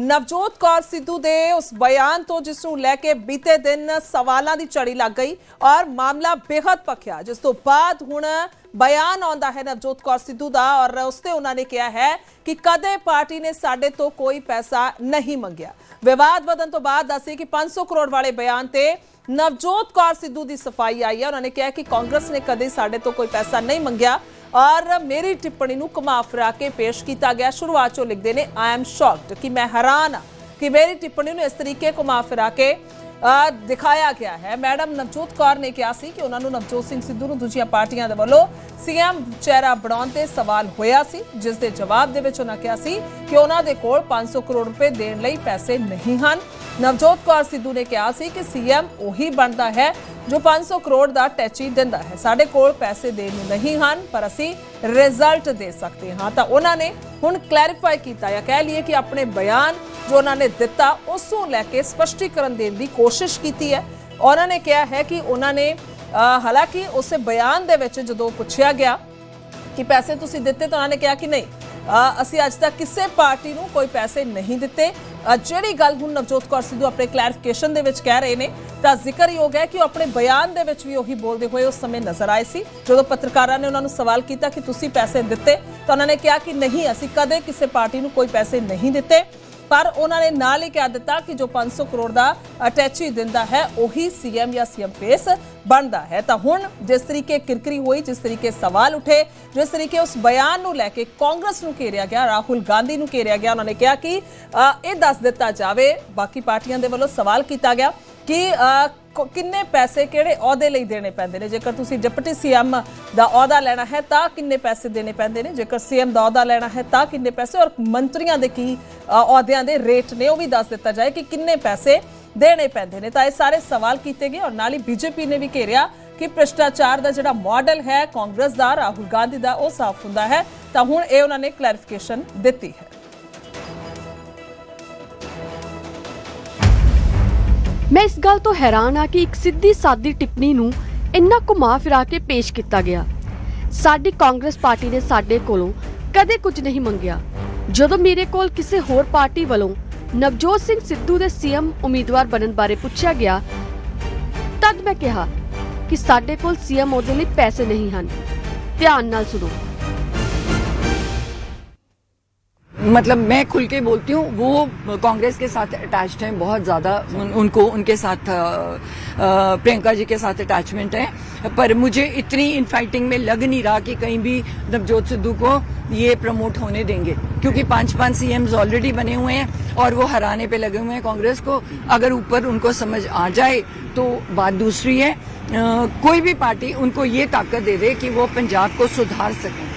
ਨਵਜੋਤ ਕੌਰ ਸਿੱਧੂ ਦੇ ਉਸ ਬਿਆਨ ਤੋਂ ਜਿਸ ਨੂੰ ਲੈ ਕੇ ਬੀਤੇ ਦਿਨ ਸਵਾਲਾਂ ਦੀ ਝੜੀ ਲੱਗ ਗਈ ਔਰ ਮਾਮਲਾ ਬੇहद ਪੱਕਿਆ ਜਿਸ ਤੋਂ ਬਾਅਦ ਹੁਣ ਬਿਆਨ ਆਉਂਦਾ ਹੈ ਨਵਜੋਤ ਕੌਰ ਸਿੱਧੂ ਦਾ ਔਰ ਉਸ ਤੇ ਉਹਨਾਂ ਨੇ ਕਿਹਾ ਹੈ ਕਿ ਕਦੇ ਪਾਰਟੀ ਨੇ ਸਾਡੇ ਤੋਂ ਕੋਈ ਪੈਸਾ ਨਹੀਂ ਮੰਗਿਆ। ਵਿਵਾਦ ਵਧਣ ਤੋਂ ਬਾਅਦ ਦੱਸੇ ਕਿ 500 ਕਰੋੜ ਵਾਲੇ ਬਿਆਨ ਤੇ ਨਵਜੋਤ ਕੌਰ ਸਿੱਧੂ ਦੀ ਸਫ਼ਾਈ ਆਈ ਹੈ। ਉਹਨਾਂ ਨੇ ਕਿਹਾ ਕਿ ਕਾਂਗਰਸ ਨੇ ਕਦੇ ਸਾਡੇ ਤੋਂ ਕੋਈ ਪੈਸਾ ਨਹੀਂ ਮੰਗਿਆ। ਔਰ ਮੇਰੀ ਟਿੱਪਣੀ ਨੂੰ ਘੁਮਾ ਫਿਰਾ ਕੇ ਪੇਸ਼ ਕੀਤਾ ਗਿਆ। ਸ਼ੁਰੂਆਤ ਚੋਂ ਲਿਖਦੇ ਨੇ ਆਈ ਐਮ ਸ਼ੌਕਡ ਕਿ ਮੈਂ ਹੈਰਾਨ ਹਾਂ ਕਿ ਮੇਰੀ ਟਿੱਪਣੀ ਨੂੰ ਇਸ ਤਰੀਕੇ ਘੁਮਾ ਫਿਰਾ ਕੇ ਦਿਖਾਇਆ ਗਿਆ ਹੈ। ਮੈਡਮ ਨਵਜੋਤ ਕੌਰ ਨੇ ਕਿਹਾ ਸੀ ਕਿ ਉਹਨਾਂ ਨੂੰ ਨਵਜੋਤ ਸਿੰਘ ਸਿੱਧੂ ਨੂੰ ਦੂਜੀਆਂ ਪਾਰਟੀਆਂ ਦੇ ਵੱਲੋਂ ਸੀਐਮ ਚਿਹਰਾ ਬਣਾਉਣ ਤੇ ਸਵਾਲ ਹੋਇਆ ਸੀ, ਜਿਸ ਦੇ ਜਵਾਬ ਦੇ ਵਿੱਚ ਉਹਨਾਂ ਕਿਹਾ ਸੀ ਕਿ ਉਹਨਾਂ ਦੇ ਕੋਲ 500 ਕਰੋੜ ਰੁਪਏ ਦੇਣ ਲਈ ਪੈਸੇ ਨਹੀਂ ਹਨ। ਨਵਜੋਤ ਕੌਰ ਸਿੱਧੂ ਨੇ ਕਿਹਾ ਸੀ ਕਿ ਸੀਐਮ ਉਹੀ ਬਣਦਾ ਹੈ ਜੋ 500 ਕਰੋੜ ਦਾ ਟੈਚੀ ਦਿੰਦਾ ਹੈ। ਸਾਡੇ ਕੋਲ ਪੈਸੇ ਦੇਣ ਨੂੰ ਨਹੀਂ ਹਨ, ਪਰ ਅਸੀਂ ਰਿਜ਼ਲਟ ਦੇ ਸਕਦੇ ਹਾਂ। ਤਾਂ ਉਹਨਾਂ ਨੇ ਹੁਣ ਕਲੈਰੀਫਾਈ ਕੀਤਾ ਜਾਂ ਕਹਿ ਲਈਏ ਕਿ ਆਪਣੇ ਬਿਆਨ ਜੋ ਉਹਨਾਂ ਨੇ ਦਿੱਤਾ, ਉਸ ਨੂੰ ਲੈ ਕੇ ਸਪਸ਼ਟੀਕਰਨ ਦੇਣ ਦੀ ਕੋਸ਼ਿਸ਼ ਕੀਤੀ ਹੈ। ਉਹਨਾਂ ਨੇ ਕਿਹਾ ਹੈ ਕਿ ਉਹਨਾਂ ਨੇ ਹਾਲਾਂਕਿ ਉਸੇ ਬਿਆਨ ਦੇ ਵਿੱਚ ਜਦੋਂ ਪੁੱਛਿਆ ਗਿਆ ਕਿ ਪੈਸੇ ਤੁਸੀਂ ਦਿੱਤੇ ਤਾਂ ਉਹਨਾਂ ਨੇ ਕਿਹਾ ਕਿ ਨਹੀਂ ਅਸੀਂ ਅੱਜ ਤੱਕ ਕਿਸੇ ਪਾਰਟੀ ਨੂੰ ਕੋਈ ਪੈਸੇ ਨਹੀਂ ਦਿੱਤੇ। ਜਿਹੜੀ ਗੱਲ ਹੁਣ ਨਵਜੋਤ ਕੌਰ ਸਿੱਧੂ ਆਪਣੇ ਕਲੈਰੀਫਿਕੇਸ਼ਨ ਦੇ ਵਿੱਚ ਕਹਿ ਰਹੇ ਨੇ, ਤਾਂ ਜ਼ਿਕਰਯੋਗ ਹੈ ਕਿ ਉਹ ਆਪਣੇ ਬਿਆਨ ਦੇ ਵਿੱਚ ਵੀ ਉਹੀ ਬੋਲਦੇ ਹੋਏ ਉਸ ਸਮੇਂ ਨਜ਼ਰ ਆਏ ਸੀ। ਜਦੋਂ ਪੱਤਰਕਾਰਾਂ ਨੇ ਉਹਨਾਂ ਨੂੰ ਸਵਾਲ ਕੀਤਾ ਕਿ ਤੁਸੀਂ ਪੈਸੇ ਦਿੱਤੇ ਤਾਂ ਉਹਨਾਂ ਨੇ ਕਿਹਾ ਕਿ ਨਹੀਂ, ਅਸੀਂ ਕਦੇ ਕਿਸੇ ਪਾਰਟੀ ਨੂੰ ਕੋਈ ਪੈਸੇ ਨਹੀਂ ਦਿੱਤੇ, ਪਰ ਉਹਨਾਂ ਨੇ ਨਾਲ ਹੀ ਕਹਿ ਦਿੱਤਾ ਕਿ ਜੋ 500 ਕਰੋੜ ਦਾ ਅਟੈਚੀ ਦਿੰਦਾ ਹੈ, ਉਹੀ ਸੀਐਮ ਜਾਂ ਸੀਐਮ ਫੇਸ ਬਣਦਾ ਹੈ। ਤਾਂ ਹੁਣ ਜਿਸ ਤਰੀਕੇ ਕਿਰਕਰੀ ਹੋਈ, ਜਿਸ ਤਰੀਕੇ ਸਵਾਲ ਉਠੇ, ਜਿਸ ਤਰੀਕੇ ਉਸ ਬਿਆਨ ਨੂੰ ਲੈ ਕੇ ਕਾਂਗਰਸ ਨੂੰ ਘੇਰਿਆ ਗਿਆ, ਰਾਹੁਲ ਗਾਂਧੀ ਨੂੰ ਘੇਰਿਆ ਗਿਆ, ਉਹਨਾਂ ਨੇ ਕਿਹਾ ਕਿ ਇਹ ਦੱਸ ਦਿੱਤਾ ਜਾਵੇ। ਬਾਕੀ ਪਾਰਟੀਆਂ ਦੇ ਵੱਲੋਂ ਸਵਾਲ ਕੀਤਾ ਗਿਆ। ਕਿ ਕਿੰਨੇ ਪੈਸੇ ਕਿਹੜੇ ਅਹੁਦੇ ਲਈ ਦੇਣੇ ਪੈਂਦੇ ਨੇ? ਜੇਕਰ ਤੁਸੀਂ ਡਿਪਟੀ ਸੀਐਮ ਦਾ ਅਹੁਦਾ ਲੈਣਾ ਹੈ, ਤਾਂ ਕਿੰਨੇ ਪੈਸੇ ਦੇਣੇ ਪੈਂਦੇ ਨੇ? ਜੇਕਰ ਸੀਐਮ ਦਾ ਅਹੁਦਾ ਲੈਣਾ ਹੈ, ਤਾਂ ਕਿੰਨੇ ਪੈਸੇ? ਔਰ ਮੰਤਰੀਆਂ ਦੇ ਕੀ ਅਹੁਦਿਆਂ ਦੇ ਰੇਟ ਨੇ, ਉਹ ਵੀ ਦੱਸ ਦਿੱਤਾ ਜਾਏ ਕਿ ਕਿੰਨੇ ਪੈਸੇ ਦੇਣੇ ਪੈਂਦੇ ਨੇ। ਤਾਂ ਇਹ ਸਾਰੇ ਸਵਾਲ ਕੀਤੇ ਗਏ, ਔਰ ਨਾਲ ਹੀ ਬੀਜੇਪੀ ਨੇ ਵੀ ਘੇਰਿਆ ਕਿ ਭ੍ਰਿਸ਼ਟਾਚਾਰ ਦਾ ਜਿਹੜਾ ਮਾਡਲ ਹੈ, ਕਾਂਗਰਸ ਦਾ, ਰਾਹੁਲ ਗਾਂਧੀ ਦਾ, ਉਹ ਸਾਫ਼ ਹੁੰਦਾ ਹੈ। ਤਾਂ ਹੁਣ ਇਹ ਉਹਨਾਂ ਨੇ ਕਲੈਰੀਫਿਕੇਸ਼ਨ ਦਿੱਤੀ ਹੈ। ਮੈਂ ਇਸ ਗੱਲ ਤੋਂ ਹੈਰਾਨ ਆ ਕਿ ਇੱਕ ਸਿੱਧੀ ਸਾਦੀ ਟਿੱਪਣੀ ਨੂੰ ਇੰਨਾ ਘੁਮਾ ਫਿਰਾ ਕੇ ਪੇਸ਼ ਕੀਤਾ ਗਿਆ। ਸਾਡੀ ਕਾਂਗਰਸ ਪਾਰਟੀ ਨੇ ਸਾਡੇ ਕੋਲੋਂ ਕਦੇ ਕੁਝ ਨਹੀਂ ਮੰਗਿਆ। ਜਦੋਂ ਮੇਰੇ ਕੋਲ ਕਿਸੇ ਹੋਰ ਪਾਰਟੀ ਵੱਲੋਂ ਨਵਜੋਤ ਸਿੰਘ ਸਿੱਧੂ ਦੇ ਸੀਐਮ ਉਮੀਦਵਾਰ ਬਣਨ ਬਾਰੇ ਪੁੱਛਿਆ ਗਿਆ, ਤਦ ਮੈਂ ਕਿਹਾ ਕਿ ਸਾਡੇ ਕੋਲ ਸੀਐਮ ਉਹਦੇ ਲਈ ਪੈਸੇ ਨਹੀਂ ਹਨ। ਧਿਆਨ ਨਾਲ ਸੁਣੋ। मतलब मैं खुल के बोलती हूँ वो कांग्रेस के साथ अटैच्ड हैं बहुत ज़्यादा। उन, उनको उनके साथ प्रियंका जी के साथ अटैचमेंट है। पर मुझे इतनी इन फाइटिंग में लग नहीं रहा कि कहीं भी नवजोत सिद्धू को ये प्रमोट होने देंगे। क्योंकि पाँच पाँच सीएम्स ऑलरेडी बने हुए हैं और वो हराने पे लगे हुए हैं कांग्रेस को। अगर ऊपर उनको समझ आ जाए तो बात दूसरी है। अ, कोई भी पार्टी उनको ये ताकत दे दे कि वो पंजाब को सुधार सकें।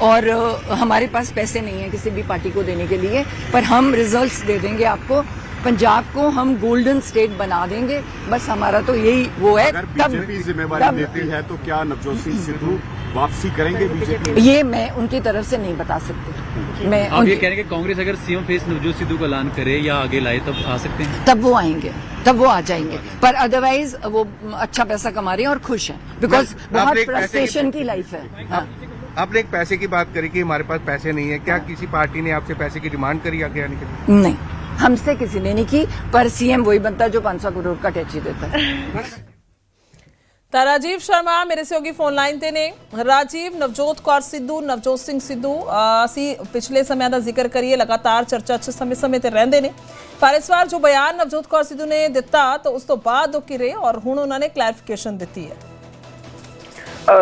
और हमारे पास पैसे नहीं है किसी भी पार्टी को देने के लिए पर हम रिजल्ट्स दे देंगे आपको। पंजाब को हम गोल्डन स्टेट बना देंगे। बस हमारा तो यही वो है। अगर बीजेपी जिम्मेवारी लेती है तो क्या नवजोत सिंह सिद्धू वापसी करेंगे बीजेपी ये मैं उनकी तरफ़ से नहीं बता सकती। मैं आप ये कह रहे हैं कि कांग्रेस अगर सीएम फेस नवजोत सिद्धू का ऐलान करे या आगे लाए तब आ सकते हैं? तब वो आएँगे। तब वो आ जाएँगे। पर अदरवाइज़ वो अच्छा पैसा कमा रहे हैं और खुश हैं। बिकॉज़ बहुत की- फ्रस्ट्रेशन की लाइफ है। हाँ। आपने एक पैसे की बात करी कि हमारे पास पैसे नहीं है क्या किसी पार्टी ने आपसे पैसे की डिमांड करी आगे आने के लिए नहीं हमसे किसी ने नहीं की पर सीएम वही बनता है जो 500 करोड़ का टैक्सी देता है ਤਾਂ ਰਾਜੀਵ ਸ਼ਰਮਾ ਮੇਰੇ ਸਹਿਯੋਗੀ ਫੋਨ ਲਾਈਨ ਤੇ ਨੇ ਰਾਜੀਵ ਨਵਜੋਤ ਕੌਰ ਸਿੱਧੂ ਨਵਜੋਤ ਸਿੰਘ ਸਿੱਧੂ ਅਹ ਅਸੀਂ ਪਿਛਲੇ ਸਮਿਆਂ ਦਾ ਜ਼ਿਕਰ ਕਰੀਏ ਲਗਾਤਾਰ ਚਰਚਾ 'ਚ ਸਮੇਂ-ਸਮੇਂ ਤੇ ਰਹਿੰਦੇ ਨੇ ਪਰ ਇਸ ਵਾਰ ਜੋ ਬਿਆਨ ਨਵਜੋਤ ਕੌਰ ਸਿੱਧੂ ਨੇ ਦਿੱਤਾ ਤਾਂ ਉਸ ਤੋਂ ਬਾਅਦ ਉਹ ਕਿਰੇ ਔਰ ਹੁਣ ਉਹਨਾਂ ਨੇ ਕਲੈਰੀਫਿਕੇਸ਼ਨ ਦਿੱਤੀ ਹੈ ਅ,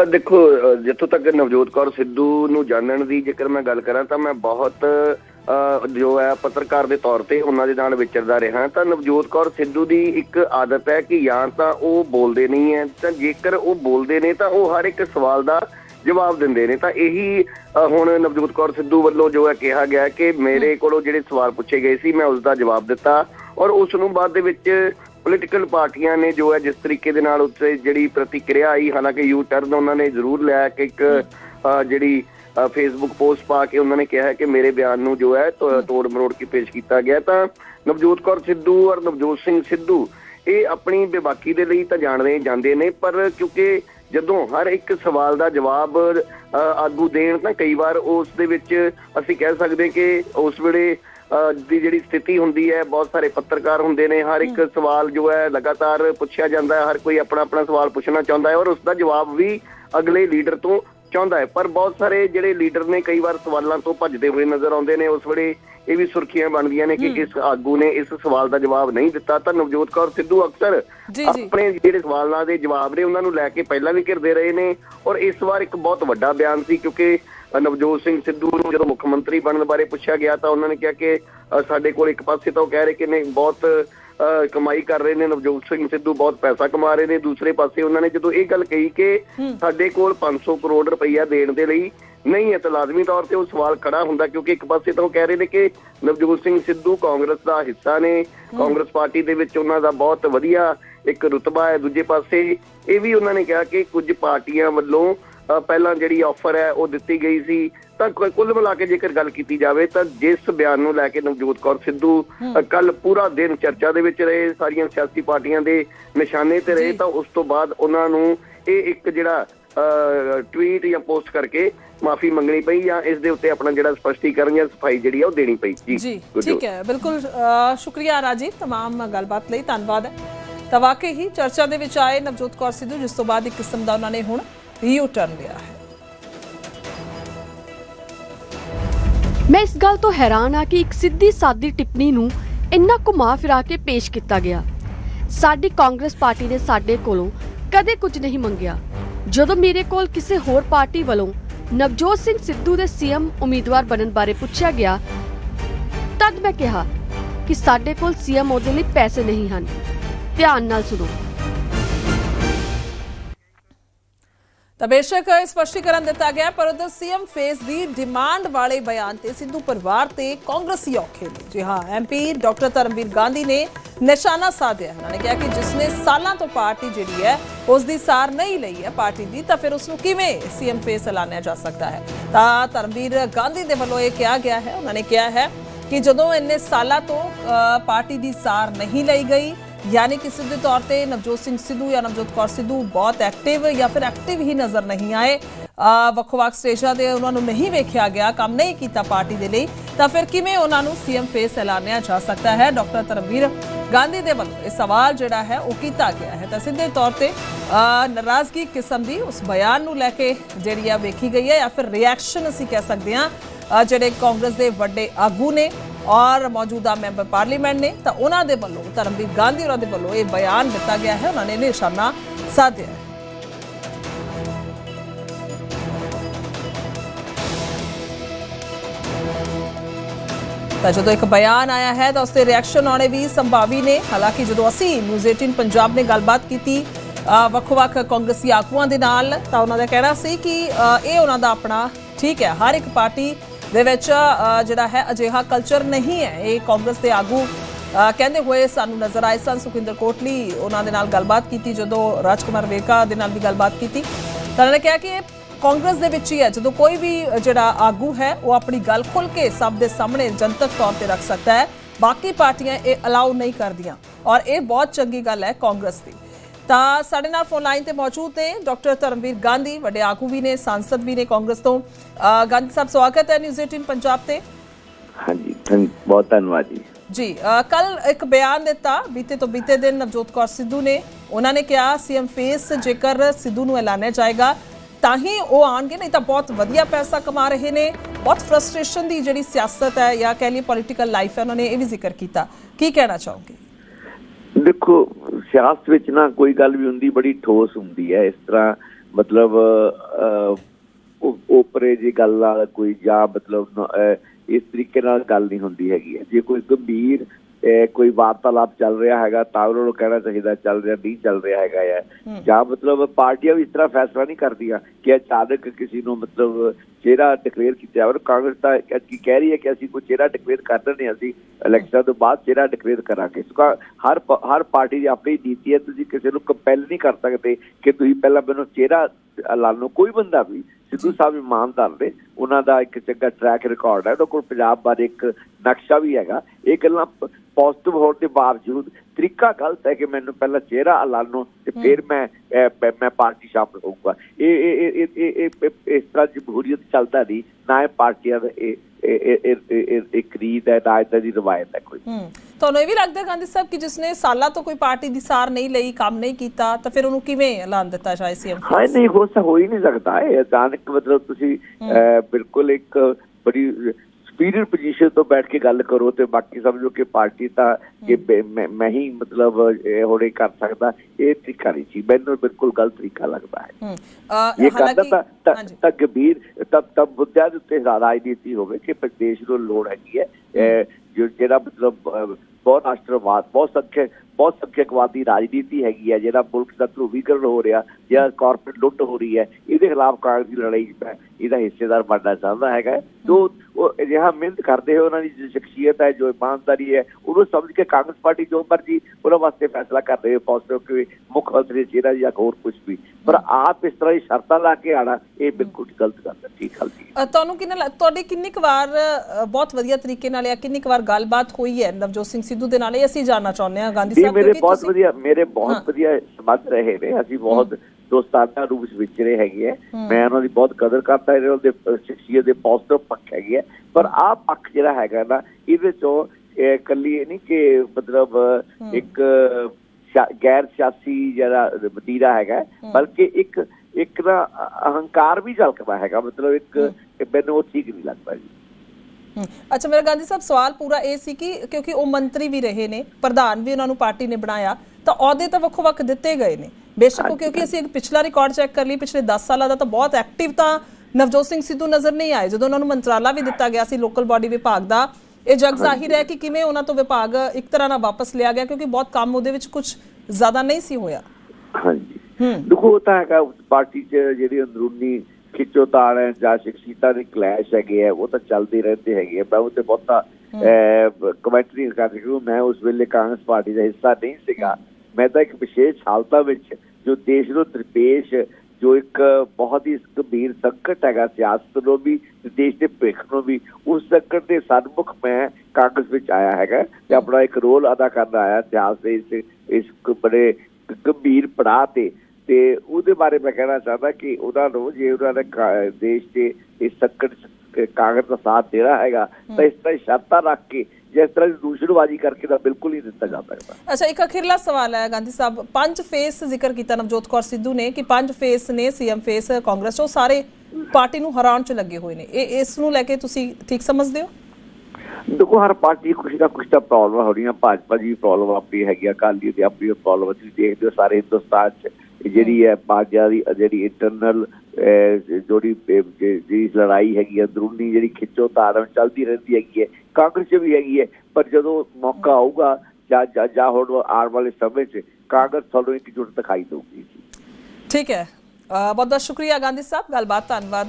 ਦੇਖੋ ਜਿੱਥੋਂ ਤੱਕ ਨਵਜੋਤ ਕੌਰ ਸਿੱਧੂ ਨੂੰ ਜਾਣਨ ਦੀ ਜੇਕਰ ਮੈਂ ਗੱਲ ਕਰਾਂ ਤਾਂ ਮੈਂ ਬਹੁਤ ਅ, ਜੋ ਹੈ ਪੱਤਰਕਾਰ ਦੇ ਤੌਰ ਤੇ ਉਹਨਾਂ ਦੇ ਨਾਲ ਵਿਚਰਦਾ ਰਿਹਾ। ਤਾਂ ਨਵਜੋਤ ਕੌਰ ਸਿੱਧੂ ਦੀ ਇੱਕ ਆਦਤ ਹੈ ਕਿ ਜਾਂ ਤਾਂ ਉਹ ਬੋਲਦੇ ਨਹੀਂ ਹੈ ਤਾਂ ਜੇਕਰ ਉਹ ਬੋਲਦੇ ਨੇ ਤਾਂ ਉਹ ਹਰ ਇੱਕ ਸਵਾਲ ਦਾ ਜਵਾਬ ਦਿੰਦੇ ਨੇ। ਤਾਂ ਇਹੀ ਹੁਣ ਨਵਜੋਤ ਕੌਰ ਸਿੱਧੂ ਵੱਲੋਂ ਜੋ ਹੈ ਕਿਹਾ ਗਿਆ ਕਿ ਮੇਰੇ ਕੋਲੋਂ ਜਿਹੜੇ ਸਵਾਲ ਪੁੱਛੇ ਗਏ ਸੀ ਮੈਂ ਉਸ ਦਾ ਜਵਾਬ ਦਿੱਤਾ ਔਰ ਉਸ ਨੂੰ ਬਾਅਦ ਦੇ ਵਿੱਚ ਪੋਲੀਟੀਕਲ ਪਾਰਟੀਆਂ ਨੇ ਜੋ ਹੈ ਜਿਸ ਤਰੀਕੇ ਦੇ ਨਾਲ ਉੱਤੇ ਜਿਹੜੀ ਪ੍ਰਤੀਕਿਰਿਆ ਆਈ ਹਾਲਾਂਕਿ ਯੂ ਟਰਨ ਉਹਨਾਂ ਨੇ ਜ਼ਰੂਰ ਲਿਆ ਕਿ ਇੱਕ ਜਿਹੜੀ ਫੇਸਬੁੱਕ ਪੋਸਟ ਪਾ ਕੇ ਉਹਨਾਂ ਨੇ ਕਿਹਾ ਹੈ ਕਿ ਮੇਰੇ ਬਿਆਨ ਨੂੰ ਜੋ ਹੈ ਤੋੜ ਮਰੋੜ ਕੇ ਪੇਸ਼ ਕੀਤਾ ਗਿਆ ਤਾਂ ਨਵਜੋਤ ਕੌਰ ਸਿੱਧੂ ਔਰ ਨਵਜੋਤ ਸਿੰਘ ਸਿੱਧੂ ਇਹ ਆਪਣੀ ਬੇਬਾਕੀ ਦੇ ਲਈ ਤਾਂ ਜਾਣਦੇ ਜਾਂਦੇ ਨੇ ਪਰ ਕਿਉਂਕਿ ਜਦੋਂ ਹਰ ਇੱਕ ਸਵਾਲ ਦਾ ਜਵਾਬ ਆਗੂ ਦੇਣ ਤਾਂ ਕਈ ਵਾਰ ਉਸ ਦੇ ਵਿੱਚ ਅਸੀਂ ਕਹਿ ਸਕਦੇ ਕਿ ਉਸ ਵੇਲੇ ਦੀ ਜਿਹੜੀ ਸਥਿਤੀ ਹੁੰਦੀ ਹੈ ਬਹੁਤ ਸਾਰੇ ਪੱਤਰਕਾਰ ਹੁੰਦੇ ਨੇ ਹਰ ਇੱਕ ਸਵਾਲ ਜੋ ਹੈ ਲਗਾਤਾਰ ਪੁੱਛਿਆ ਜਾਂਦਾ ਹੈ ਹਰ ਕੋਈ ਆਪਣਾ ਆਪਣਾ ਸਵਾਲ ਪੁੱਛਣਾ ਚਾਹੁੰਦਾ ਹੈ ਔਰ ਉਸ ਦਾ ਜਵਾਬ ਵੀ ਅਗਲੇ ਲੀਡਰ ਤੋਂ ਚਾਹੁੰਦਾ ਹੈ। ਪਰ ਬਹੁਤ ਸਾਰੇ ਜਿਹੜੇ ਲੀਡਰ ਨੇ ਕਈ ਵਾਰ ਸਵਾਲਾਂ ਤੋਂ ਭੱਜਦੇ ਹੋਏ ਨਜ਼ਰ ਆਉਂਦੇ ਨੇ ਉਸ ਵੇਲੇ ਇਹ ਵੀ ਸੁਰਖੀਆਂ ਬਣਦੀਆਂ ਨੇ ਕਿ ਇਸ ਆਗੂ ਨੇ ਇਸ ਸਵਾਲ ਦਾ ਜਵਾਬ ਨਹੀਂ ਦਿੱਤਾ। ਤਾਂ ਨਵਜੋਤ ਕੌਰ ਸਿੱਧੂ ਅਕਸਰ। ਆਪਣੇ ਜਿਹੜੇ ਸਵਾਲਾਂ ਦੇ ਜਵਾਬ ਨੇ ਉਹਨਾਂ ਨੂੰ ਲੈ ਕੇ ਪਹਿਲਾਂ ਵੀ ਘਿਰਦੇ ਰਹੇ ਨੇ ਔਰ ਇਸ ਵਾਰ ਇੱਕ ਬਹੁਤ ਵੱਡਾ ਬਿਆਨ ਸੀ ਕਿਉਂਕਿ ਨਵਜੋਤ ਸਿੰਘ ਸਿੱਧੂ ਨੂੰ ਜਦੋਂ ਮੁੱਖ ਮੰਤਰੀ ਬਣਨ ਬਾਰੇ ਪੁੱਛਿਆ ਗਿਆ ਤਾਂ ਉਹਨਾਂ ਨੇ ਕਿਹਾ ਕਿ ਸਾਡੇ ਕੋਲ ਇੱਕ ਪਾਸੇ ਤਾਂ ਉਹ ਕਹਿ ਰਹੇ ਕਿ ਨਹੀਂ ਬਹੁਤ ਕਮਾਈ ਕਰ ਰਹੇ ਨੇ ਨਵਜੋਤ ਸਿੰਘ ਸਿੱਧੂ ਬਹੁਤ ਪੈਸਾ ਕਮਾ ਰਹੇ ਨੇ। ਦੂਸਰੇ ਪਾਸੇ ਉਹਨਾਂ ਨੇ ਜਦੋਂ ਇਹ ਗੱਲ ਕਹੀ ਕਿ ਸਾਡੇ ਕੋਲ 500 ਕਰੋੜ ਰੁਪਈਆ ਦੇਣ ਦੇ ਲਈ ਨਹੀਂ ਹੈ ਤਾਂ ਲਾਜ਼ਮੀ ਤੌਰ ਤੇ ਉਹ ਸਵਾਲ ਖੜਾ ਹੁੰਦਾ ਕਿਉਂਕਿ ਇੱਕ ਪਾਸੇ ਤਾਂ ਉਹ ਕਹਿ ਰਹੇ ਨੇ ਕਿ ਨਵਜੋਤ ਸਿੰਘ ਸਿੱਧੂ ਕਾਂਗਰਸ ਦਾ ਹਿੱਸਾ ਨੇ ਕਾਂਗਰਸ ਪਾਰਟੀ ਦੇ ਵਿੱਚ ਉਹਨਾਂ ਦਾ ਬਹੁਤ ਵਧੀਆ ਇੱਕ ਰੁਤਬਾ ਹੈ। ਦੂਜੇ ਪਾਸੇ ਇਹ ਵੀ ਉਹਨਾਂ ਨੇ ਕਿਹਾ ਕਿ ਕੁਝ ਪਾਰਟੀਆਂ ਵੱਲੋਂ ਪਹਿਲਾਂ ਜਿਹੜੀ ਆਫਰ ਹੈ ਉਹ ਦਿੱਤੀ ਗਈ ਸੀ ਤਾਂ ਕੁ- ਕੁੱਲ ਮਿਲਾ ਕੇ ਜੇਕਰ ਗੱਲ ਕੀਤੀ ਜਾਵੇ ਤਾਂ ਜਿਸ ਬਿਆਨ ਨੂੰ ਲੈ ਕੇ ਨਵਜੋਤ ਕੌਰ ਸਿੱਧੂ ਕੱਲ ਪੂਰਾ ਦਿਨ ਚਰਚਾ ਦੇ ਵਿੱਚ ਰਹੇ ਸਾਰੀਆਂ ਸਿਆਸੀ ਪਾਰਟੀਆਂ ਦੇ ਨਿਸ਼ਾਨੇ ਤੇ ਰਹੇ ਤਾਂ ਉਸ ਤੋਂ ਬਾਅਦ ਉਹਨਾਂ ਨੂੰ ਇਹ ਇੱਕ ਜਿਹੜਾ ਟਵੀਟ ਜਾਂ ਪੋਸਟ ਕਰਕੇ ਮਾਫੀ ਮੰਗਣੀ ਪਈ ਜਾਂ ਇਸ ਦੇ ਉੱਤੇ ਆਪਣਾ ਜਿਹੜਾ ਸਪਸ਼ਟੀਕਰਨ ਜਾਂ ਸਫਾਈ ਜਿਹੜੀ ਆ ਉਹ ਦੇਣੀ ਪਈ ਜੀ ਗੁਰਜੋਤ। ਠੀਕ ਹੈ ਬਿਲਕੁਲ ਅ, ਸ਼ੁਕਰੀਆ ਰਾਜੀਵ तमाम ਗੱਲਬਾਤ ਲਈ ਧੰਨਵਾਦ ਹੈ ਤਾਂ ਵਾਕਈ ਹੀ ਚਰਚਾ ਦੇ ਵਿੱਚ ਆਏ ਨਵਜੋਤ ਕੌਰ ਸਿੱਧੂ ਜਿਸ ਤੋਂ ਬਾਅਦ ਇੱਕ ਕਿਸਮ ਦਾ ਉਹਨਾਂ ਨੇ ਹੁਣ ਯੂ ਟਰਨ ਲਿਆ ਹੈ। ਮੈਂ ਇਸ ਗੱਲ ਤੋਂ ਹੈਰਾਨ ਆ ਕਿ ਇੱਕ ਸਿੱਧੀ ਸਾਦੀ ਟਿੱਪਣੀ ਨੂੰ ਇੰਨਾ ਘੁਮਾ ਫਿਰਾ ਕੇ ਪੇਸ਼ ਕੀਤਾ ਗਿਆ। ਸਾਡੀ ਕਾਂਗਰਸ ਪਾਰਟੀ ਨੇ ਸਾਡੇ ਕੋਲੋਂ ਕਦੇ ਕੁਝ ਨਹੀਂ ਮੰਗਿਆ। ਜਦੋਂ ਮੇਰੇ ਕੋਲ ਕਿਸੇ ਹੋਰ ਪਾਰਟੀ ਵੱਲੋਂ ਨਵਜੋਤ ਸਿੰਘ ਸਿੱਧੂ ਦੇ ਸੀਐਮ ਉਮੀਦਵਾਰ ਬਣਨ ਬਾਰੇ ਪੁੱਛਿਆ ਗਿਆ, ਤਦ ਮੈਂ ਕਿਹਾ ਕਿ ਸਾਡੇ ਕੋਲ ਸੀਐਮ ਅਹੁਦੇ ਲਈ ਪੈਸੇ ਨਹੀਂ ਹਨ। ਧਿਆਨ ਨਾਲ ਸੁਣੋ। ਤਾਂ ਬੇਸ਼ੱਕ ਇਹ ਸਪਸ਼ਟੀਕਰਨ ਦਿੱਤਾ ਗਿਆ, ਪਰ ਉਧਰ ਸੀਐਮ ਫੇਸ ਦੀ ਡਿਮਾਂਡ ਵਾਲੇ ਬਿਆਨ ਤੇ ਸਿੱਧੂ ਪਰਿਵਾਰ ਤੇ ਕਾਂਗਰਸੀ ਔਖੇ ਨੇ। ਜੀ ਹਾਂ ਐਮਪੀ ਡਾਕਟਰ ਧਰਮਵੀਰ ਗਾਂਧੀ ਨੇ ਨਿਸ਼ਾਨਾ ਸਾਧਿਆ। ਉਹਨਾਂ ਨੇ ਕਿਹਾ ਕਿ ਜਿਸਨੇ ਸਾਲਾਂ ਤੋਂ ਪਾਰਟੀ ਜਿਹੜੀ ਹੈ, ਉਸ ਦੀ ਸਾਰ ਨਹੀਂ ਲਈ ਹੈ ਪਾਰਟੀ ਦੀ, ਤਾਂ ਫਿਰ ਉਸ ਨੂੰ ਕਿਵੇਂ ਸੀਐਮ ਫੇਸ ਐਲਾਨਿਆ ਜਾ ਸਕਦਾ ਹੈ? ਤਾਂ ਧਰਮਵੀਰ ਗਾਂਧੀ ਦੇ ਵੱਲੋਂ ਇਹ ਕਿਹਾ ਗਿਆ ਹੈ, ਉਹਨਾਂ ਨੇ ਕਿਹਾ ਹੈ ਕਿ ਜਦੋਂ ਇੰਨੇ ਸਾਲਾਂ ਤੋਂ ਪਾਰਟੀ ਦੀ ਸਾਰ ਨਹੀਂ ਲਈ ਗਈ ਯਾਨੀ ਕਿ ਸਿੱਧੇ ਤੌਰ ਤੇ ਨਵਜੋਤ ਸਿੰਘ ਸਿੱਧੂ ਜਾਂ ਨਵਜੋਤ ਕੌਰ ਸਿੱਧੂ ਬਹੁਤ ਐਕਟਿਵ ਜਾਂ ਫਿਰ ਐਕਟਿਵ ਹੀ ਨਜ਼ਰ ਨਹੀਂ ਆਏ ਅ, ਵੱਖ-ਵੱਖ ਸਟੇਜਾਂ ਤੇ ਉਹਨਾਂ ਨੂੰ ਨਹੀਂ ਵੇਖਿਆ ਗਿਆ ਕੰਮ ਨਹੀਂ ਕੀਤਾ ਪਾਰਟੀ ਦੇ ਲਈ ਤਾਂ ਫਿਰ ਕਿਵੇਂ ਉਹਨਾਂ ਨੂੰ ਸੀਐਮ ਫੇਸ ਐਲਾਨਿਆ ਜਾ ਸਕਦਾ ਹੈ ਡਾਕਟਰ ਧਰਮਵੀਰ ਗਾਂਧੀ ਦੇ ਵੱਲੋਂ ਇਹ ਸਵਾਲ ਜਿਹੜਾ ਹੈ ਉਹ ਕੀਤਾ ਗਿਆ ਹੈ ਤਾਂ ਸਿੱਧੇ ਤੌਰ ਤੇ ਨਾਰਾਜ਼ਗੀ ਕਿਸਮ ਦੀ ਉਸ ਬਿਆਨ ਨੂੰ ਲੈ ਕੇ ਜਿਹੜੀ ਆ ਵੇਖੀ ਗਈ ਹੈ ਜਾਂ ਫਿਰ ਰਿਐਕਸ਼ਨ ਅਸੀਂ ਕਹਿ ਸਕਦੇ ਹਾਂ ਜਿਹੜੇ ਕਾਂਗਰਸ ਦੇ ਵੱਡੇ ਆਗੂ ਨੇ ਔਰ ਮੌਜੂਦਾ ਮੈਂਬਰ ਪਾਰਲੀਮੈਂਟ ਨੇ ਤਾਂ ਉਹਨਾਂ ਦੇ ਵੱਲੋਂ ਧਰਮਵੀਰ ਗਾਂਧੀ ਉਹਨਾਂ ਦੇ ਵੱਲੋਂ ਇਹ ਬਿਆਨ ਦਿੱਤਾ ਗਿਆ ਹੈ। ਉਹਨਾਂ ਨੇ ਨਿਸ਼ਾਨਾ ਸਾਧਿਆ ਤਾਂ ਜਦੋਂ ਇੱਕ ਬਿਆਨ ਆਇਆ ਹੈ ਤਾਂ ਉਸ ਤੇ ਰਿਐਕਸ਼ਨ ਆਉਣੇ ਵੀ ਸੰਭਾਵੀ ਨੇ। ਹਾਲਾਂਕਿ ਜਦੋਂ ਅਸੀਂ ਨਿਊਜ਼ 18 ਪੰਜਾਬ ਨੇ ਗੱਲਬਾਤ ਕੀਤੀ ਅ, ਵੱਖ-ਵੱਖ ਕਾਂਗਰਸੀ ਆਗੂਆਂ ਦੇ ਨਾਲ ਤਾਂ ਉਹਨਾਂ ਦਾ ਕਹਿਣਾ ਸੀ ਕਿ ਇਹ ਉਹਨਾਂ ਦਾ ਆਪਣਾ ਠੀਕ ਹੈ। ਹਰ ਇੱਕ ਪਾਰਟੀ ਦੇ ਵਿੱਚ ਜਿਹੜਾ ਹੈ, ਅਜਿਹਾ ਕਲਚਰ ਨਹੀਂ ਹੈ। ਇਹ ਕਾਂਗਰਸ ਦੇ ਆਗੂ ਕਹਿੰਦੇ ਹੋਏ ਸਾਨੂੰ ਨਜ਼ਰ ਆਏ ਸਨ। ਸੁਖਿੰਦਰ ਕੋਟਲੀ ਉਹਨਾਂ ਦੇ ਨਾਲ ਗੱਲਬਾਤ ਕੀਤੀ, ਜਦੋਂ ਰਾਜਕੁਮਾਰ ਵੇਰਕਾ ਦੇ ਨਾਲ ਵੀ ਗੱਲਬਾਤ ਕੀਤੀ। ਤਾਂ ਉਹਨਾਂ ਨੇ ਕਿਹਾ ਕਿ ਇਹ ਕਾਂਗਰਸ ਦੇ ਵਿੱਚ ਹੀ ਹੈ। ਜਦੋਂ ਕੋਈ ਵੀ ਜਿਹੜਾ ਆਗੂ ਹੈ, ਉਹ ਆਪਣੀ ਗੱਲ ਖੁੱਲ ਕੇ ਸਭ ਦੇ ਸਾਹਮਣੇ ਜਨਤਕ ਤੌਰ ਤੇ ਰੱਖ ਸਕਦਾ ਹੈ। ਬਾਕੀ ਪਾਰਟੀਆਂ ਇਹ ਅਲਾਉ ਨਹੀਂ ਕਰਦੀਆਂ। ਔਰ ਇਹ ਬਹੁਤ ਚੰਗੀ ਗੱਲ ਹੈ ਕਾਂਗਰਸ ਦੀ। ਤਾਂ ਸਾਡੇ ਨਾਲ ਫੋਨ ਲਾਈਨ ਤੇ ਮੌਜੂਦ ਨੇ ਡਾਕਟਰ ਧਰਮਵੀਰ ਗਾਂਧੀ ਵੱਡੇ ਆਗੂ ਵੀ ਨੇ ਸੰਸਦ ਵੀ ਨੇ ਕਾਂਗਰਸ ਤੋਂ। ਗਾਂਧੀ ਸਾਹਿਬ ਸਵਾਗਤ ਹੈ ਨਿਊਜ਼ 18 ਪੰਜਾਬ ਤੇ। ਹਾਂਜੀ ਬਹੁਤ ਧੰਨਵਾਦ ਜੀ। ਜੀ ਕੱਲ ਇੱਕ ਬਿਆਨ ਦਿੱਤਾ ਬੀਤੇ ਤੋਂ ਬੀਤੇ ਦਿਨ ਨਵਜੋਤ ਕੌਰ ਸਿੱਧੂ ਨੇ। ਉਹਨਾਂ ਨੇ ਕਿਹਾ ਸੀਐਮ ਫੇਸ ਜੇਕਰ ਸਿੱਧੂ ਨੂੰ ਐਲਾਨਿਆ ਜਾਏਗਾ ਤਾਂ ਹੀ ਉਹ ਆਣਗੇ ਨਹੀਂ ਤਾਂ ਬਹੁਤ ਵਧੀਆ ਪੈਸਾ ਕਮਾ ਰਹੇ ਨੇ। ਬਹੁਤ ਫਰਸਟ੍ਰੇਸ਼ਨ ਦੀ ਜਿਹੜੀ ਸਿਆਸਤ ਹੈ ਜਾਂ ਕਹਿ ਲਈ ਪੋਲਿਟੀਕਲ ਲਾਈਫ ਹੈ ਉਹਨਾਂ ਨੇ ਇਹ ਵੀ ਜ਼ਿਕਰ ਕੀਤਾ। ਕੀ ਕਹਿਣਾ ਚਾਹੋਗੇ? ਦੇਖੋ ਸਿਆਸਤ ਵਿੱਚ ਨਾ ਕੋਈ ਗੱਲ ਵੀ ਹੁੰਦੀ ਬੜੀ ਠੋਸ ਹੁੰਦੀ ਹੈ ਇਸ ਤਰ੍ਹਾਂ ਮਤਲਬ ਅਹ, ਉਹ ਉਪਰੇ ਜੀ ਗੱਲ ਨਾਲ ਕੋਈ ਜਾਂ ਮਤਲਬ ਇਸ ਤਰੀਕੇ ਨਾਲ ਗੱਲ ਨਹੀਂ ਹੁੰਦੀ ਹੈਗੀ ਹੈ। ਜੇ ਕੋਈ ਗੰਭੀਰ ਕੋਈ ਵਾਰਤਾਲਾਪ ਚੱਲ ਰਿਹਾ ਹੈਗਾ ਤਾਂ ਉਹਨਾਂ ਨੂੰ ਕਹਿਣਾ ਚਾਹੀਦਾ ਚੱਲ ਰਿਹਾ ਨਹੀਂ ਚੱਲ ਰਿਹਾ ਹੈਗਾ ਹੈ। ਜਾਂ ਮਤਲਬ ਪਾਰਟੀਆਂ ਵੀ ਇਸ ਤਰ੍ਹਾਂ ਫੈਸਲਾ ਨਹੀਂ ਕਰਦੀਆਂ ਕਿ ਅਚਾਨਕ ਕਿਸੇ ਨੂੰ ਮਤਲਬ ਚਿਹਰਾ ਡਿਕਲੇਅਰ ਕੀਤਾ ਔਰ ਕਾਂਗਰਸ ਤਾਂ ਕੀ ਕਹਿ ਰਹੀ ਹੈ ਕਿ ਅਸੀਂ ਕੋਈ ਚਿਹਰਾ ਡਿਕਲੇਅਰ ਕਰ ਦਿੰਦੇ ਹਾਂ ਅਸੀਂ ਇਲੈਕਸ਼ਨ ਤੋਂ ਬਾਅਦ ਚਿਹਰਾ ਡਿਕਲੇਅਰ ਕਰਾਂਗੇ। ਕਾ ਹਰ ਹਰ ਪਾਰਟੀ ਦੀ ਆਪਣੀ ਨੀਤੀ ਹੈ ਤੁਸੀਂ ਕਿਸੇ ਨੂੰ ਕੰਪੈਲ ਨਹੀਂ ਕਰ ਸਕਦੇ ਕਿ ਤੁਸੀਂ ਪਹਿਲਾਂ ਮੈਨੂੰ ਚਿਹਰਾ ਐਲਾਨੋ ਕੋਈ ਬੰਦਾ ਵੀ ਸਿੱਧੂ ਸਾਹਿਬ ਇਮਾਨਦਾਰ ਨੇ ਉਹਨਾਂ ਦਾ ਇੱਕ ਚੰਗਾ ਟਰੈਕ ਰਿਕਾਰਡ ਹੈ। ਉਹਨਾਂ ਕੋਲ ਪੰਜਾਬ ਬਾਰੇ ਇੱਕ ਨਕਸ਼ਾ ਵੀ ਹੈਗਾ। ਇਹ ਗੱਲਾਂ ਪੋਜ਼ਿਟਿਵ ਹੋਣ ਦੇ ਬਾਵਜੂਦ ਤਰੀਕਾ ਗਲਤ ਹੈ ਕਿ ਮੈਨੂੰ ਪਹਿਲਾਂ ਚਿਹਰਾ ਐਲਾਨੋ ਤੇ ਫਿਰ ਮੈਂ ਮੈਂ- ਪਾਰਟੀ ਸ਼ਾਮਲ ਹੋਊਗਾ ਇਹ ਇਹ ਇਸ ਤਰ੍ਹਾਂ ਜਮਹੂਰੀਅਤ ਚੱਲਦਾ ਨਹੀਂ ਨਾ ਇਹ ਪਾਰਟੀਆਂ ਦਾ ਇਹ ਇਹ ਰੀਤ ਹੈ ਨਾ ਏਦਾਂ ਦੀ ਰਵਾਇਤ ਹੈ ਕੋਈ ਤੁਹਾਨੂੰ ਇਹ ਵੀ ਲੱਗਦਾ ਗਾਂਧੀ ਸਾਹਿਬ ਕਿ ਜਿਸਨੇ ਸਾਲਾਂ ਤੋਂ ਕੋਈ ਪਾਰਟੀ ਦੀ ਸਾਰ ਨਹੀਂ ਲਈ ਕੰਮ ਨਹੀਂ ਕੀਤਾ ਤਾਂ ਫਿਰ ਉਹਨੂੰ ਕਿਵੇਂ ਐਲਾਨ ਦਿੱਤਾ ਜਾਏ ਸੀਐਮ ਹਾਂ ਨਹੀਂ ਹੋ ਸਕ ਹੋ ਹੀ ਨਹੀਂ ਸਕਦਾ ਇਹ ਅਚਾਨਕ ਮਤਲਬ ਤੁਸੀਂ ਬਿਲਕੁਲ ਇੱਕ ਬੜੀ ਸੁਪੀਰੀਅਰ ਪੋਜੀਸ਼ਨ ਤੋਂ ਬੈਠ ਕੇ ਗੱਲ ਕਰੋ ਤੇ ਬਾਕੀ ਸਮਝੋ ਕਿ ਪਾਰਟੀ ਤਾਂ ਕਿ ਮੈਂ ਹੀ ਮਤਲਬ ਇਹ ਹੁਣੇ ਕਰ ਸਕਦਾ ਇਹ ਤਰੀਕਾ ਨਹੀਂ ਸੀ ਮੈਨੂੰ ਬਿਲਕੁਲ ਗਲਤ ਤਰੀਕਾ ਲੱਗਦਾ ਹੈ। ਇਹ ਕਰਦਾ ਤਾਂ ਤਾਂ- ਗੰਭੀਰ ਤਬ ਤਬ ਮੁੱਦਿਆਂ ਦੇ ਉੱਤੇ ਰਾਜਨੀਤੀ ਹੋਵੇ ਕਿ ਪ੍ਰਦੇਸ਼ ਨੂੰ ਲੋੜ ਹੈਗੀ ਹੈ। ਜੋ ਜਿਹੜਾ ਮਤਲਬ ਬਹੁਤ ਰਾਸ਼ਟਰਵਾਦ ਬਹੁਤ ਸੰਖਿਅਕ ਬਹੁਤ ਸੰਖਿਅਕਵਾਦੀ ਰਾਜਨੀਤੀ ਹੈਗੀ ਹੈ ਜਿਹੜਾ ਮੁਲਕ ਦਾ ਧਰੂਵੀਕਰਨ ਹੋ ਰਿਹਾ ਜਾਂ ਕਾਰਪੋਰੇਟ ਲੁੱਟ ਹੋ ਰਹੀ ਹੈ ਇਹਦੇ ਖਿਲਾਫ ਕਾਂਗਰਸ ਦੀ ਲੜਾਈ ਮੈਂ ਇਹਦਾ ਹਿੱਸੇਦਾਰ ਬਣਨਾ ਚਾਹੁੰਦਾ ਹੈਗਾ। ਜੋ ਉਹ ਅਜਿਹਾ ਮਿਹਨਤ ਕਰਦੇ ਹੋ ਉਹਨਾਂ ਦੀ ਜੋ ਸ਼ਖਸੀਅਤ ਹੈ ਜੋ ਇਮਾਨਦਾਰੀ ਹੈ ਉਹਨੂੰ ਸਮਝ ਕੇ ਕਾਂਗਰਸ ਪਾਰਟੀ ਜੋ ਮਰਜ਼ੀ ਉਹਨਾਂ ਵਾਸਤੇ ਫੈਸਲਾ ਕਰ ਰਹੀ ਹੈ ਪੋਸਟਰ ਕਿ ਮੁੱਖ ਮੰਤਰੀ ਚਿਹਰਾ ਜਾਂ ਹੋਰ ਕੁਝ ਵੀ। ਪਰ ਆਪ ਇਸ ਤਰ੍ਹਾਂ ਦੀ ਸ਼ਰਤਾਂ ਲਾ ਕੇ ਆਣਾ ਇਹ ਬਿਲਕੁਲ ਗਲਤ ਗੱਲ ਹੈ ਠੀਕ ਗਲਤੀ ਹੈ ਤੁਹਾਨੂੰ ਕਿੰਨਾ ਤੁਹਾਡੀ ਕਿੰਨੀ ਕੁ ਵਾਰ ਬਹੁਤ ਵਧੀਆ ਤਰੀਕੇ ਨਾਲ ਜਾਂ ਕਿੰਨੀ ਕੁ ਵਾਰ ਗੱਲਬਾਤ ਹੋਈ ਹੈ ਨਵਜੋਤ ਸਿੰਘ ਸਿੱਧੂ ਦੇ ਨਾਲ ਇਹ ਅਸੀਂ ਜਾਨਣਾ ਚਾਹੁੰਦੇ ਹਾਂ ਗਾਂਧੀ ਸਾਹਿਬ ਮੇਰੇ ਕਿਉਂਕਿ ਬਹੁਤ ਵਧੀਆ ਮੇਰੇ। ਬਹੁਤ ਵਧੀਆ ਸੰਬੰਧ ਰਹੇ ਨੇ ਅਸੀਂ ਬਹੁਤ ਦੋਸਤਾਨਾ ਰੂਪ ਵਿੱਚ ਵਿਚਰੇ ਹੈਗੇ ਆ। ਮੈਂ ਉਹਨਾਂ ਦੀ ਬਹੁਤ ਕਦਰ ਕਰਦਾ ਇਹਨਾਂ ਦੇ ਸ਼ਖਸੀਅਤ ਦੇ ਪੋਜ਼ਿਟਿਵ ਪੱਖ ਹੈਗੇ ਆ। ਪਰ ਆਹ ਪੱਖ ਜਿਹੜਾ ਹੈਗਾ ਨਾ ਇਹਦੇ ਚੋਂ ਇਹ ਕੱਲੀ ਇਹ ਨਹੀਂ ਕਿ ਮਤਲਬ ਇੱਕ ਗੈਰ ਸਿਆਸੀ ਜਿਹੜਾ ਵਤੀਰਾ ਹੈਗਾ ਬਲਕਿ ਇੱਕ ਇੱਕ ਅ- ਅਹੰਕਾਰ ਵੀ ਝਲਕਦਾ ਹੈਗਾ। ਮਤਲਬ ਇੱਕ ਮੈਨੂੰ ਉਹ ਠੀਕ ਨਹੀਂ ਲੱਗਦਾ ਜੀ। ਅੱਛਾ ਮੇਰਾ ਗਾਂਧੀ ਸਾਹਿਬ ਸਵਾਲ ਪੂਰਾ ਇਹ ਸੀ ਕਿ ਕਿਉਂਕਿ ਉਹ ਮੰਤਰੀ ਵੀ ਰਹੇ ਨੇ ਪ੍ਰਧਾਨ ਵੀ ਉਹਨਾਂ ਨੂੰ ਪਾਰਟੀ ਨੇ ਬਣਾਇਆ ਤਾਂ ਅਹੁਦੇ ਤਾਂ ਵੱਖੋ ਵੱਖ ਦਿੱਤੇ ਗਏ ਨੇ। ਬੇਸ਼ੱਕ ਕਿਉਂਕਿ ਅਸੀਂ ਇੱਕ ਪਿਛਲਾ ਰਿਕਾਰਡ ਚੈੱਕ ਕਰ ਲਈ ਪਿਛਲੇ 10 ਸਾਲਾਂ ਦਾ ਤਾਂ ਬਹੁਤ ਐਕਟਿਵ ਤਾਂ ਨਵਜੋਤ ਸਿੰਘ ਸਿੱਧੂ ਨਜ਼ਰ ਨਹੀਂ ਆਏ। ਜਦੋਂ ਉਹਨਾਂ ਨੂੰ ਮੰਤਰਾਲਾ ਵੀ ਦਿੱਤਾ ਗਿਆ ਸੀ ਲੋਕਲ ਬਾਡੀ ਵਿਭਾਗ ਦਾ ਇਹ ਜਗ ਜ਼ਾਹਿਰ ਹੈ ਕਿ ਕਿਵੇਂ ਉਹਨਾਂ ਤੋਂ ਵਿਭਾਗ ਇੱਕ ਤਰ੍ਹਾਂ ਨਾਲ ਵਾਪਸ ਲਿਆ ਗਿਆ ਕਿਉਂਕਿ ਬਹੁਤ ਕੰਮ ਉਹਦੇ ਵਿੱਚ ਕੁਝ ਜ਼ਿਆਦਾ ਨਹੀਂ ਸੀ ਹੋਇਆ। ਹਾਂਜੀ। ਦੇਖੋ ਤਾਂ ਹੈਗਾ ਪਾਰਟੀ 'ਚ ਜਿਹੜੀ ਅੰਦਰੂਨੀ ਖਿੱਚੋਤਾਣ ਹੈ ਜਾਂ ਸ਼ਖਸੀਅਤਾਂ ਦੇ ਕਲੈਸ਼ ਹੈਗੇ ਆ ਉਹ ਤਾਂ ਚੱਲਦੇ ਰਹਿੰਦੇ ਹੈਗੇ ਮੈਂ ਉਹ ਤੇ ਬਹੁਤਾ ਕਮੈਂਟਰੀ ਕਰ ਸਕਦਾ ਮੈਂ ਉਸ ਵੇਲੇ ਕਾਂਗਰਸ ਪਾਰਟੀ ਦਾ ਹਿੱਸਾ ਨਹੀਂ ਸੀਗਾ। ਮੈਂ ਤਾਂ ਇੱਕ ਵਿਸ਼ੇਸ਼ ਹਾਲਤਾਂ ਵਿੱਚ ਜੋ ਦੇਸ਼ ਨੂੰ ਦਰਪੇਸ਼ ਜੋ ਇੱਕ ਬਹੁਤ ਹੀ ਗੰਭੀਰ ਸੰਕਟ ਹੈਗਾ ਸਿਆਸਤ ਨੂੰ ਵੀ ਤੇ ਦੇਸ਼ ਦੇ ਭਵਿੱਖ ਨੂੰ ਵੀ ਉਸ ਸੰਕਟ ਦੇ ਸਨਮੁਖ ਮੈਂ ਕਾਂਗਰਸ ਵਿੱਚ ਆਇਆ ਹੈਗਾ ਤੇ ਆਪਣਾ ਇੱਕ ਰੋਲ ਅਦਾ ਕਰਨ ਆਇਆ ਇਤਿਹਾਸ ਦੇ ਇਸ ਇਸ ਬੜੇ ਗੰਭੀਰ ਪੜਾਅ ਤੇ ਤੇ ਉਹਦੇ ਬਾਰੇ ਮੈਂ ਕਹਿਣਾ ਚਾਹੁੰਦਾ ਕਿ ਉਹਨਾਂ ਨੂੰ ਜੇ ਉਹਨਾਂ ਨੇ ਦੇਸ਼ ਦੇ ਇਸ ਸੰਕਟ ਕਾਂਗਰਸ ਦਾ ਸਾਥ ਦੇਣਾ ਹੈਗਾ ਤਾਂ ਇਸ ਤਰ੍ਹਾਂ ਸ਼ਰਤਾਂ ਰੱਖ ਕੇ ਜਿਸ ਤਰ੍ਹਾਂ ਦੀ ਦੂਸ਼ਣਬਾਜ਼ੀ ਕਰਕੇ ਤਾਂ ਬਿਲਕੁਲ ਨਹੀਂ ਦਿੱਤਾ ਜਾ ਸਕਦਾ। ਅੱਛਾ ਇੱਕ ਅਖੀਰਲਾ ਸਵਾਲ ਹੈ ਗਾਂਧੀ ਸਾਹਿਬ। ਪੰਜ ਫੇਸ ਜ਼ਿਕਰ ਕੀਤਾ ਨਵਜੋਤ ਕੌਰ ਸਿੱਧੂ ਨੇ ਕਿ ਪੰਜ ਫੇਸ ਨੇ ਸੀਐਮ ਫੇਸ ਕਾਂਗਰਸ ਉਹ ਸਾਰੇ ਪਾਰਟੀ ਨੂੰ ਹਰਾਉਣ 'ਚ ਲੱਗੇ ਹੋਏ ਨੇ। ਇਹ ਇਸ ਨੂੰ ਲੈ ਕੇ ਤੁਸੀਂ ਠੀਕ ਸਮਝਦੇ ਹੋ? ਦੇਖੋ ਹਰ ਪਾਰਟੀ ਕੁਛ ਨਾ ਕੁਛ ਤਾਂ ਪ੍ਰੋਬਲਮ ਹੋ ਰਹੀਆਂ। ਭਾਜਪਾ ਦੀ ਪ੍ਰੋਬਲਮ ਆਪਣੀ ਹੈਗੀ ਆ ਅਕਾਲੀ ਦੀ ਆਪਣੀ ਪ੍ਰੋਬਲਮ ਤੁਸੀਂ ਦੇਖਦੇ ਹੋ ਸਾਰੇ ਹਿੰਦੁਸਤਾਨ 'ਚ ਜਿਹੜੀ ਹੈ ਭਾਜਪਾ ਦੀ ਜਿਹੜੀ ਇੰਟਰਨਲ ਜਿਹੜੀ ਜਿਹੜੀ ਲੜਾਈ ਹੈਗੀ ਅੰਦਰੂਨੀ ਜਿਹੜੀ ਖਿੱਚੋ ਤਾਰਨ ਚੱਲਦੀ ਰਹਿੰਦੀ ਹੈਗੀ ਹੈ, ਕਾਂਗਰਸ 'ਚ ਵੀ ਹੈਗੀ ਹੈ, ਪਰ ਜਦੋਂ ਮੌਕਾ ਆਊਗਾ, ਜਾਂ, ਜਾਂ- ਹੁਣ ਆਉਣ ਵਾਲੇ ਸਮੇਂ 'ਚ, ਕਾਂਗਰਸ ਤੁਹਾਨੂੰ ਇੱਕ ਇਕਜੁੱਟ ਦਿਖਾਈ ਦੇਊਗੀ। ਠੀਕ ਹੈ। ਬਹੁਤ ਬਹੁਤ ਸ਼ੁਕਰੀਆ ਗਾਂਧੀ ਸਾਹਿਬ, ਗੱਲਬਾਤ ਧੰਨਵਾਦ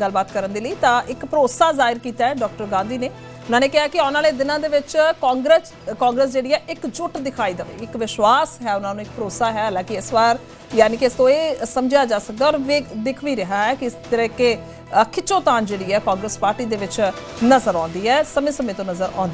ਗੱਲਬਾਤ ਕਰਨ ਦੇ ਲਈ। ਤਾਂ ਇੱਕ ਭਰੋਸਾ ਜ਼ਾਹਿਰ ਕੀਤਾ ਹੈ, ਡਾਕਟਰ ਗਾਂਧੀ ਨੇ। ਉਹਨਾਂ ਨੇ ਕਿਹਾ ਕਿ ਆਉਣ ਵਾਲੇ ਦਿਨਾਂ ਦੇ ਵਿੱਚ ਕਾਂਗਰਸ ਕਾਂਗਰਸ ਜਿਹੜੀ ਹੈ ਇੱਕਜੁੱਟ ਦਿਖਾਈ ਦੇਵੇ। ਇੱਕ ਵਿਸ਼ਵਾਸ ਹੈ ਉਹਨਾਂ ਨੂੰ ਇੱਕ ਭਰੋਸਾ ਹੈ। ਹਾਲਾਂਕਿ ਇਸ ਵਾਰ ਯਾਨੀ ਕਿ ਇਸ ਤੋਂ ਇਹ ਸਮਝਿਆ ਜਾ ਸਕਦਾ ਔਰ ਵੇਖ- ਦਿਖ ਵੀ ਰਿਹਾ ਹੈ ਕਿ ਇਸ ਤਰ੍ਹਾਂ ਕੇ ਅ, ਜਿਹੜੀ ਹੈ ਕਾਂਗਰਸ ਪਾਰਟੀ ਦੇ ਵਿੱਚ ਨਜ਼ਰ ਆਉਂਦੀ ਹੈ ਸਮੇਂ ਸਮੇਂ ਤੋਂ ਨਜ਼ਰ ਆਉਂਦੀ